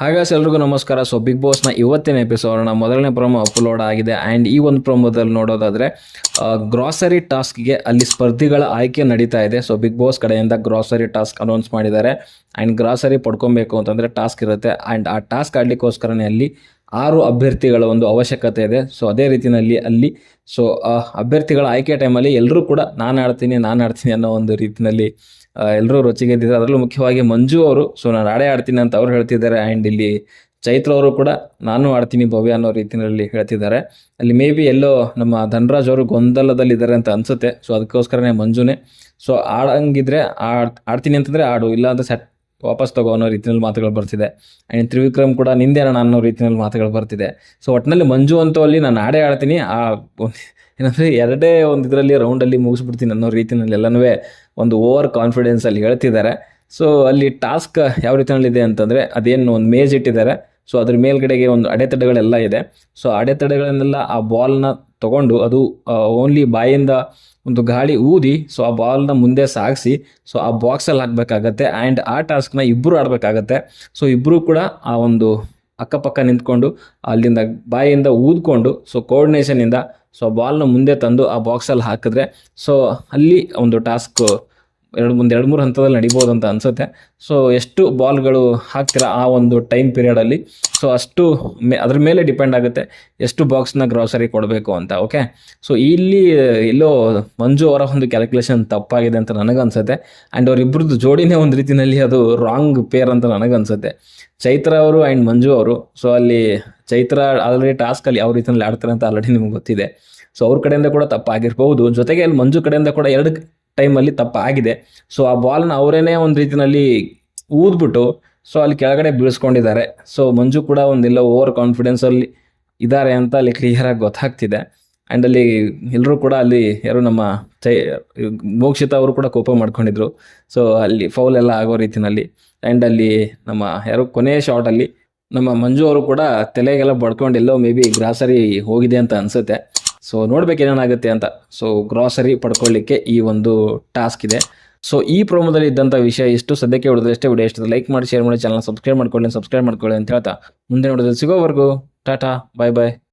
ಹಾಗಾಸ್ ಎಲ್ರಿಗೂ ನಮಸ್ಕಾರ. So big ಬಾಸ್ನ ಇವತ್ತಿನ ಎಪಿಸೋಡ್ನ ಮೊದಲನೇ ಪ್ರೊಮೋ ಅಪ್ಲೋಡ್ ಆಗಿದೆ. ಆ್ಯಂಡ್ ಈ ಒಂದು ಪ್ರೊಮೋದಲ್ಲಿ ನೋಡೋದಾದರೆ ಗ್ರಾಸರಿ ಟಾಸ್ಕ್ಗೆ ಅಲ್ಲಿ ಸ್ಪರ್ಧಿಗಳ ಆಯ್ಕೆ ನಡೀತಾ ಇದೆ. ಸೊ ಬಿಗ್ ಬಾಸ್ ಕಡೆಯಿಂದ ಗ್ರಾಸರಿ ಟಾಸ್ಕ್ ಅನೌನ್ಸ್ ಮಾಡಿದ್ದಾರೆ. ಆ್ಯಂಡ್ ಗ್ರಾಸರಿ ಪಡ್ಕೊಬೇಕು ಅಂತಂದರೆ ಟಾಸ್ಕ್ ಇರುತ್ತೆ. ಆ್ಯಂಡ್ ಆ ಟಾಸ್ಕ್ ಆಡಲಿಕ್ಕೋಸ್ಕರನೇ ಅಲ್ಲಿ ಆರು ಅಭ್ಯರ್ಥಿಗಳ ಒಂದು ಅವಶ್ಯಕತೆ ಇದೆ. ಸೊ ಅದೇ ರೀತಿಯಲ್ಲಿ ಅಲ್ಲಿ ಸೊ ಅಭ್ಯರ್ಥಿಗಳ ಆಯ್ಕೆ ಟೈಮಲ್ಲಿ ಎಲ್ಲರೂ ಕೂಡ ನಾನು ಆಡ್ತೀನಿ ನಾನು ಆಡ್ತೀನಿ ಅನ್ನೋ ಒಂದು ರೀತಿಯಲ್ಲಿ ಎಲ್ಲರೂ ರುಚಿಗೆದ್ದಿದ್ದಾರೆ ಅದರಲ್ಲೂ ಮುಖ್ಯವಾಗಿ ಮಂಜು ಅವರು ಸೊ ನಾನು ಆಡೇ ಆಡ್ತೀನಿ ಅಂತ ಅವ್ರು ಹೇಳ್ತಿದ್ದಾರೆ. ಆ್ಯಂಡ್ ಇಲ್ಲಿ ಚೈತ್ರ ಅವರು ಕೂಡ ನಾನು ಆಡ್ತೀನಿ ಭವ್ಯ ಅನ್ನೋ ರೀತಿಯಲ್ಲಿ ಹೇಳ್ತಿದ್ದಾರೆ. ಅಲ್ಲಿ ಮೇ ಬಿ ಎಲ್ಲೋ ನಮ್ಮ ಧನರಾಜ್ ಅವರು ಗೊಂದಲದಲ್ಲಿದ್ದಾರೆ ಅಂತ ಅನ್ಸುತ್ತೆ. ಸೊ ಅದಕ್ಕೋಸ್ಕರನೇ ಮಂಜುನೇ ಸೊ ಆಡಂಗಿದ್ರೆ ಆಡ್, ಆಡ್ತೀನಿ ಅಂತಂದರೆ ಆಡು ಇಲ್ಲ ಅಂತ ಸೆಟ್ ವಾಪಸ್ ತಗೋ ಅನ್ನೋ ರೀತಿಯಲ್ಲಿ ಮಾತುಗಳು ಬರ್ತಿದೆ. ಆ್ಯಂಡ್ ತ್ರಿವಿಕ್ರಮ್ ಕೂಡ ನಿಂದೇನ ಅನ್ನೋ ರೀತಿಯಲ್ಲಿ ಮಾತುಗಳು ಬರ್ತಿದೆ. ಸೊ ಒಟ್ಟಿನಲ್ಲಿ ಮಂಜು ಅಂತೂ ಅಲ್ಲಿ ನಾನು ಆಡೇ ಆಡ್ತೀನಿ ಆ ಏನಂದರೆ ಎರಡೇ ಒಂದು ಇದರಲ್ಲಿ ರೌಂಡಲ್ಲಿ ಮುಗಿಸ್ಬಿಡ್ತೀನಿ ಅನ್ನೋ ರೀತಿಯಲ್ಲಿ ಎಲ್ಲನೂ ಒಂದು ಓವರ್ ಕಾನ್ಫಿಡೆನ್ಸ್ ಅಲ್ಲಿ ಹೇಳ್ತಿದ್ದಾರೆ. ಸೊ ಅಲ್ಲಿ ಟಾಸ್ಕ್ ಯಾವ ರೀತಿಯಲ್ಲಿದೆ ಅಂತಂದರೆ, ಅದೇನು ಒಂದು ಮೇಜ್ ಇಟ್ಟಿದ್ದಾರೆ. ಸೊ ಅದ್ರ ಮೇಲ್ಗಡೆಗೆ ಒಂದು ಅಡೆತಡೆಗಳೆಲ್ಲ ಇದೆ. ಸೊ ಅಡೆತಡೆಗಳನ್ನೆಲ್ಲ ಆ ಬಾಲ್ನ ತಗೊಂಡು ಅದು ಓನ್ಲಿ ಬಾಯಿಂದ ಒಂದು ಗಾಳಿ ಊದಿ ಸೊ ಆ ಬಾಲ್ನ ಮುಂದೆ ಸಾಗಿಸಿ ಸೊ ಆ ಬಾಕ್ಸಲ್ಲಿ ಹಾಕಬೇಕಾಗತ್ತೆ ಆ್ಯಂಡ್ ಆ ಟಾಸ್ಕ್ನ ಇಬ್ಬರು ಆಡಬೇಕಾಗತ್ತೆ. ಸೊ ಇಬ್ಬರು ಕೂಡ ಆ ಒಂದು ಅಕ್ಕಪಕ್ಕ ನಿಂತ್ಕೊಂಡು, ಅಲ್ಲಿಂದ ಬಾಯಿಂದ ಊದ್ಕೊಂಡು ಸೊ ಕೋರ್ಡಿನೇಷನಿಂದ ಸೊ ಬಾಲ್ನ ಮುಂದೆ ತಂದು ಆ ಬಾಕ್ಸಲ್ಲಿ ಹಾಕಿದ್ರೆ ಸೊ ಅಲ್ಲಿ ಒಂದು ಟಾಸ್ಕ್ ಎರಡು ಮುಂದೆ ಎರಡು ಮೂರು ಹಂತದಲ್ಲಿ ನಡಿಬೋದು ಅಂತ ಅನಿಸುತ್ತೆ. ಸೊ ಎಷ್ಟು ಬಾಲ್ಗಳು ಹಾಕ್ತೀರಾ ಆ ಒಂದು ಟೈಮ್ ಪೀರಿಯಡಲ್ಲಿ ಸೊ ಅಷ್ಟು ಮೇ, ಅದ್ರ ಮೇಲೆ ಡಿಪೆಂಡ್ ಆಗುತ್ತೆ ಎಷ್ಟು ಬಾಕ್ಸ್ನ ಗ್ರಾಸರಿ ಕೊಡಬೇಕು ಅಂತ ಓಕೆ ಸೊ ಇಲ್ಲಿ ಎಲ್ಲೋ ಮಂಜು ಅವರ ಒಂದು ಕ್ಯಾಲ್ಕುಲೇಷನ್ ತಪ್ಪಾಗಿದೆ ಅಂತ ನನಗನ್ಸುತ್ತೆ. ಆ್ಯಂಡ್ ಅವರಿಬ್ಬರದ್ದು ಜೋಡಿನೇ ಒಂದು ರೀತಿಯಲ್ಲಿ ಅದು ರಾಂಗ್ ಪೇರ್ ಅಂತ ನನಗನ್ಸುತ್ತೆ. ಚೈತ್ರ ಅವರು ಆ್ಯಂಡ್ ಮಂಜು ಅವರು ಸೊ ಅಲ್ಲಿ ಚೈತ್ರ ಆಲ್ರೆಡಿ ಟಾಸ್ಕಲ್ಲಿ ಯಾವ ರೀತಿಯಲ್ಲಿ ಆಡ್ತಾರೆ ಅಂತ ಆಲ್ರೆಡಿ ನಿಮ್ಗೆ ಗೊತ್ತಿದೆ. ಸೊ ಅವ್ರ ಕಡೆಯಿಂದ ಕೂಡ ತಪ್ಪಾಗಿರ್ಬೋದು ಜೊತೆಗೆ ಅಲ್ಲಿ ಮಂಜು ಕಡೆಯಿಂದ ಕೂಡ ಎರಡು ಟೈಮಲ್ಲಿ ತಪ್ಪಾಗಿದೆ. ಸೊ ಆ ಬಾಲ್ನ ಅವರೇನೆ ಒಂದು ರೀತಿಯಲ್ಲಿ ಊದ್ಬಿಟ್ಟು ಸೊ ಅಲ್ಲಿ ಕೆಳಗಡೆ ಬೀಳಿಸ್ಕೊಂಡಿದ್ದಾರೆ. ಸೊ ಮಂಜು ಕೂಡ ಒಂದೆಲ್ಲ ಓವರ್ ಕಾನ್ಫಿಡೆನ್ಸಲ್ಲಿ ಇದ್ದಾರೆ ಅಂತ ಅಲ್ಲಿ ಕ್ಲಿಯರಾಗಿ ಗೊತ್ತಾಗ್ತಿದೆ. ಆ್ಯಂಡ್ ಅಲ್ಲಿ ಎಲ್ಲರೂ ಕೂಡ ಅಲ್ಲಿ ಯಾರು ನಮ್ಮ ಚೈ, ಮೋಕ್ಷಿತ ಅವರು ಕೂಡ ಕೋಪ ಮಾಡ್ಕೊಂಡಿದ್ರು. ಸೊ ಅಲ್ಲಿ ಫೌಲ್ ಎಲ್ಲ ಆಗೋ ರೀತಿಯಲ್ಲಿ ಆ್ಯಂಡ್ ಅಲ್ಲಿ ನಮ್ಮ ಯಾರು ಕೊನೆಯ ಶಾರ್ಟಲ್ಲಿ ನಮ್ಮ ಮಂಜು ಅವರು ಕೂಡ ತಲೆಗೆಲ್ಲ ಬಡ್ಕೊಂಡು ಎಲ್ಲೋ ಮೇ ಬಿ ಗ್ರಾಸರಿ ಹೋಗಿದೆ ಅಂತ ಅನಿಸುತ್ತೆ. ಸೊ ನೋಡ್ಬೇಕು ಏನೇನಾಗುತ್ತೆ ಅಂತ. ಸೊ ಗ್ರಾಸರಿ ಪಡ್ಕೊಳ್ಳಿಕ್ಕೆ ಈ ಒಂದು ಟಾಸ್ಕ್ ಇದೆ. ಸೊ ಈ ಪ್ರೋಮೋದಲ್ಲಿ ಇದ್ದಂಥ ವಿಷಯ ಇಷ್ಟು. ಸದ್ಯಕ್ಕೆ ಉಳಿದ್ರೆ ಎಷ್ಟೇ ವಿಡಿಯೋ ಇಷ್ಟ ಲೈಕ್ ಮಾಡಿ ಶೇರ್ ಮಾಡಿ ಚಾನಲ್ ಸಬ್ಸ್ಕ್ರೈಬ್ ಮಾಡ್ಕೊಳ್ಳಿ ಸಬ್ಸ್ಕ್ರೈಬ್ ಮಾಡ್ಕೊಳ್ಳಿ ಅಂತ ಹೇಳ್ತಾ. ಮುಂದೆ ನೋಡಿದ್ರೆ ಸಿಗೋವರೆಗೂ, ಟಾಟಾ ಬಾಯ್ ಬಾಯ್